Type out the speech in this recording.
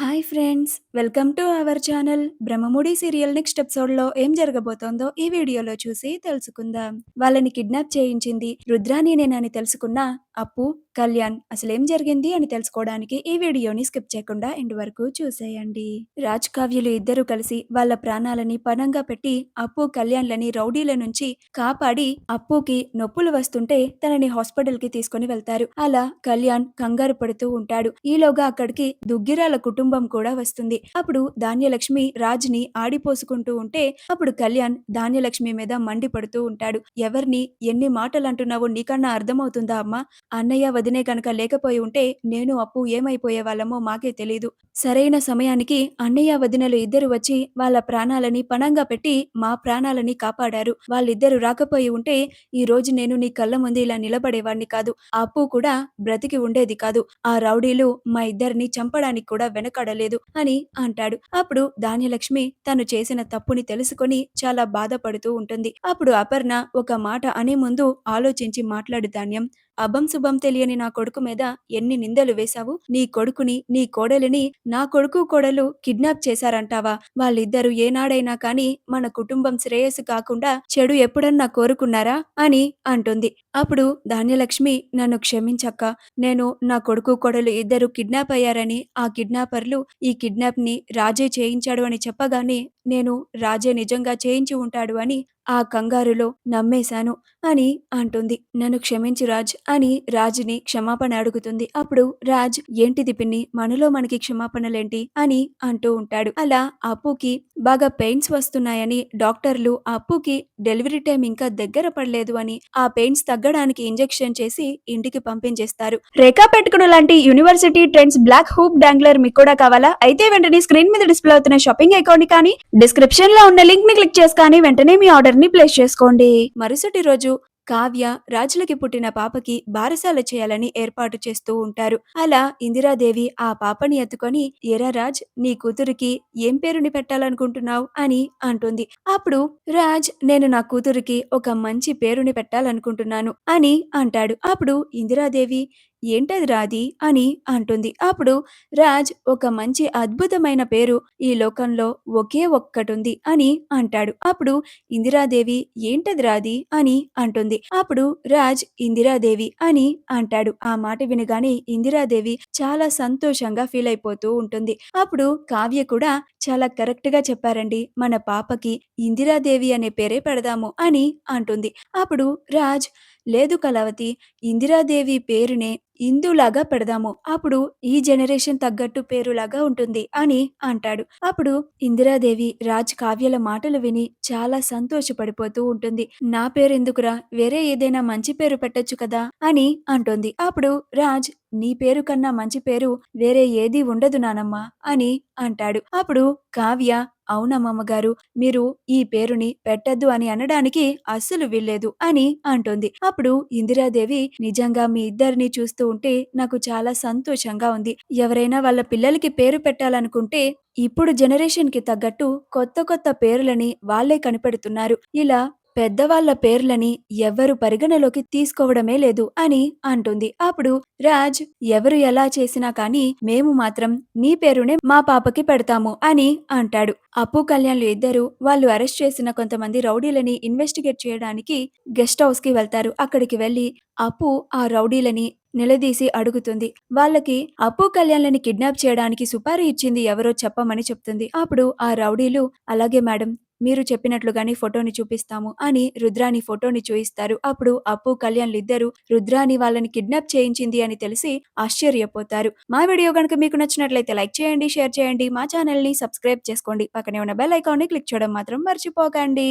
Hi friends welcome to our channel. Brahmamudi serial next ఎపిసోడ్‌లో ఏం జరగబోతోందో ఈ వీడియోలో చూసి తెలుసుకుందాం. వాళ్ళని కిడ్నాప్ చేయించింది రుద్రాణినేనని తెలుసుకున్న అప్పు కళ్యాణ్ అసలు ఏం జరిగింది అని తెలుసుకోవడానికి ఈ వీడియోని స్కిప్ చేయకుండా ఎండ్ వరకు చూసేయండి. రాజ్ కావ్యులు ఇద్దరు కలిసి వాళ్ళ ప్రాణాలని పణంగా పెట్టి అప్పు కళ్యాణ్లని రౌడీల నుంచి కాపాడి అప్పుకి నొప్పులు వస్తుంటే తనని హాస్పిటల్కి తీసుకుని వెళ్తారు. అలా కళ్యాణ్ కంగారు పడుతూ ఉంటాడు. ఈలోగా అక్కడికి దుగ్గిరాల కుటుంబం కూడా వస్తుంది. అప్పుడు ధాన్యలక్ష్మి రాజ్ని ఆడిపోసుకుంటూ ఉంటే అప్పుడు కళ్యాణ్ ధాన్యలక్ష్మి మీద మండిపడుతూ ఉంటాడు. ఎవరిని? ఎన్ని మాటలు అంటున్నావో నీకన్నా అర్థమవుతుందా అమ్మా? అన్నయ్య వదినే కనుక లేకపోయి ఉంటే నేను అప్పు ఏమైపోయే వాళ్ళమో మాకే తెలీదు. సరైన సమయానికి అన్నయ్య వదినలు ఇద్దరు వచ్చి వాళ్ళ ప్రాణాలని పణంగా పెట్టి మా ప్రాణాలని కాపాడారు. వాళ్ళిద్దరు రాకపోయి ఉంటే ఈ రోజు నేను నీ కళ్ళ ముందు ఇలా నిలబడేవాడిని కాదు. ఆ అప్పు కూడా బ్రతికి ఉండేది కాదు. ఆ రౌడీలు మా ఇద్దరిని చంపడానికి కూడా వెనకడలేదు అని అంటాడు. అప్పుడు ధాన్యలక్ష్మి తను చేసిన తప్పుని తెలుసుకొని చాలా బాధపడుతూ ఉంటుంది. అప్పుడు అపర్ణ ఒక మాట అనే ముందు ఆలోచించి మాట్లాడు ధాన్యం. అభం శుభం తెలియని నా కొడుకు మీద ఎన్ని నిందలు వేశావు? నీ కొడుకుని నీ కోడలిని నా కొడుకు కోడలు కిడ్నాప్ చేశారంటావా? వాళ్ళిద్దరూ ఏనాడైనా కాని మన కుటుంబం శ్రేయస్సు కాకుండా చెడు ఎప్పుడన్నా కోరుకున్నారా? అని అంటుంది. అప్పుడు ధాన్యలక్ష్మి నన్ను క్షమించక్క. నేను నా కొడుకు కొడలు ఇద్దరు కిడ్నాప్ అయ్యారని ఆ కిడ్నాపర్లు ఈ కిడ్నాప్ని రాజే చేయించాడు అని చెప్పగానే నేను రాజే నిజంగా చేయించి ఉంటాడు అని ఆ కంగారులో నమ్మేశాను అని అంటుంది. నన్ను క్షమించు రాజ్ అని రాజుని క్షమాపణ అడుగుతుంది. అప్పుడు రాజ్ ఏంటిది పిన్ని? మనలో మనకి క్షమాపణలేంటి? అని అంటూ ఉంటాడు. అలా అప్పుకి బాగా పెయిన్స్ వస్తున్నాయని డాక్టర్లు అప్పుకి డెలివరీ టైం ఇంకా దగ్గర పడలేదు అని ఆ పెయిన్స్ తగ్గడానికి ఇంజెక్షన్ చేసి ఇంటికి పంపించేస్తారు. రేఖా పెట్టుకున్న లాంటి university trends black hoop dangler మీకు కూడా కావాలా? అయితే వెంటనే స్క్రీన్ మీద డిస్ప్లే అవుతున్న షాపింగ్ అకౌంట్ కానీ డిస్క్రిప్షన్లో ఉన్న లింక్ని క్లిక్ చేసి కానీ వెంటనే మీ ఆర్డర్ ని ప్లేస్ చేసుకోండి. మరుసటి రోజు కావ్య రాజులకి పుట్టిన పాపకి బారసాల చేయాలని ఏర్పాటు చేస్తూ ఉంటారు. అలా ఇందిరాదేవి ఆ పాపని ఎత్తుకొని ఎరా రాజ్ నీ కూతురికి ఏం పేరుని పెట్టాలనుకుంటున్నావు? అని అంటుంది. అప్పుడు రాజ్ నేను నా కూతురికి ఒక మంచి పేరుని పెట్టాలనుకుంటున్నాను అని అంటాడు. అప్పుడు ఇందిరాదేవి ఏంటది రాది అని అంటుంది. అప్పుడు రాజ్ ఒక మంచి అద్భుతమైన పేరు ఈ లోకంలో ఒకే ఒక్కటుంది అని అంటాడు. అప్పుడు ఇందిరాదేవి ఏంటది రాది అని అంటుంది. అప్పుడు రాజ్ ఇందిరాదేవి అని అంటాడు. ఆ మాట వినగానే ఇందిరాదేవి చాలా సంతోషంగా ఫీల్ అయిపోతూ ఉంటుంది. అప్పుడు కావ్య కూడా చాలా కరెక్ట్గా చెప్పారండి. మన పాపకి ఇందిరాదేవి అనే పేరే పెడదాము అని అంటుంది. అప్పుడు రాజ్ లేదు కళావతి ఇందిరాదేవి పేరునే ఇందులాగా పెడదాము. అప్పుడు ఈ జనరేషన్ తగ్గట్టు పేరులాగా ఉంటుంది అని అంటాడు. అప్పుడు ఇందిరాదేవి రాజ్ కావ్యల మాటలు విని చాలా సంతోషపడిపోతూ ఉంటుంది. నా పేరు ఎందుకురా వేరే ఏదైనా మంచి పేరు పెట్టొచ్చు కదా? అని అంటుంది. అప్పుడు రాజ్ నీ పేరు కన్నా మంచి పేరు వేరే ఏది ఉండదు నానమ్మా అని అంటాడు. అప్పుడు కావ్య అవునమ్మమ్మగారు మీరు ఈ పేరుని పెట్టద్దు అని అనడానికి అస్సలు వీల్లేదు అని అంటుంది. అప్పుడు ఇందిరాదేవి నిజంగా మీ ఇద్దరిని చూస్తూ ఉంటే నాకు చాలా సంతోషంగా ఉంది. ఎవరైనా వాళ్ళ పిల్లలకి పేరు పెట్టాలనుకుంటే ఇప్పుడు జనరేషన్కి తగ్గట్టు కొత్త కొత్త పేర్లని వాళ్ళే కనిపెడుతున్నారు. ఇలా పెద్దవాళ్ళ పేర్లని ఎవ్వరు పరిగణలోకి తీసుకోవడమే లేదు అని అంటుంది. అప్పుడు రాజ్ ఎవరు ఎలా చేసినా కానీ మేము మాత్రం నీ పేరునే మా పాపకి పెడతాము అని అంటాడు. అప్పు కళ్యాణ్లు ఇద్దరు వాళ్ళు అరెస్ట్ చేసిన కొంతమంది రౌడీలని ఇన్వెస్టిగేట్ చేయడానికి గెస్ట్ హౌస్కి వెళ్తారు. అక్కడికి వెళ్ళి అప్పు ఆ రౌడీలని నిలదీసి అడుగుతుంది. వాళ్ళకి అప్పు కళ్యాణ్లని కిడ్నాప్ చేయడానికి సుపారీ ఇచ్చింది ఎవరో చెప్పమని చెప్తుంది అప్పుడు ఆ రౌడీలు అలాగే మేడం మీరు చెప్పినట్లుగానే ఫోటోని చూపిస్తాము అని రుద్రాని ఫోటోని చూయిస్తారు. అప్పుడు అప్పు కళ్యాణ్లు ఇద్దరు రుద్రాని వాళ్ళని కిడ్నాప్ చేయించింది అని తెలిసి ఆశ్చర్యపోతారు. మా వీడియో కనుక మీకు నచ్చినట్లయితే లైక్ చేయండి షేర్ చేయండి. మా ఛానల్ని సబ్స్క్రైబ్ చేసుకోండి. పక్కనే ఉన్న బెల్ ఐకాన్ని క్లిక్ చేయడం మాత్రం మర్చిపోకండి.